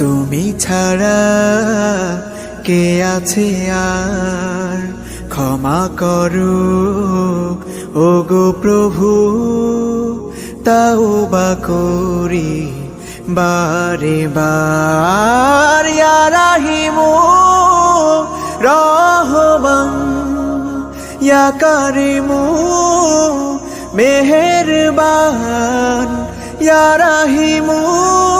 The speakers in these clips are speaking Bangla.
তুমি ছাড়া কে আছে আর? ক্ষমা করো ও গো প্রভু তাও বা করি বারে বার। রাহিমু রহমান, ইয়া কারিমু মেহেরবান। ইয়া রাহিমু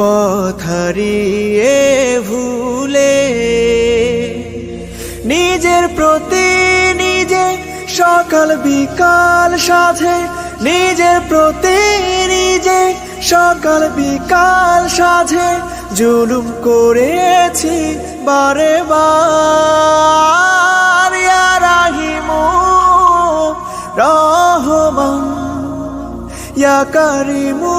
পথারিয়ে ভুলে নিজের প্রতি নিজে সকাল বিকাল সাধে, নিজের প্রতি নিজে সকাল বিকাল সাধে, জুলুম করেছি বারে বার। রাহিমু রহমান, ইয়া কারিমু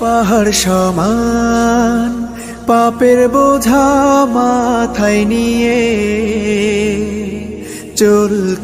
পাহাড় সমান পাপের বোঝা মাথায় নিয়ে চলতে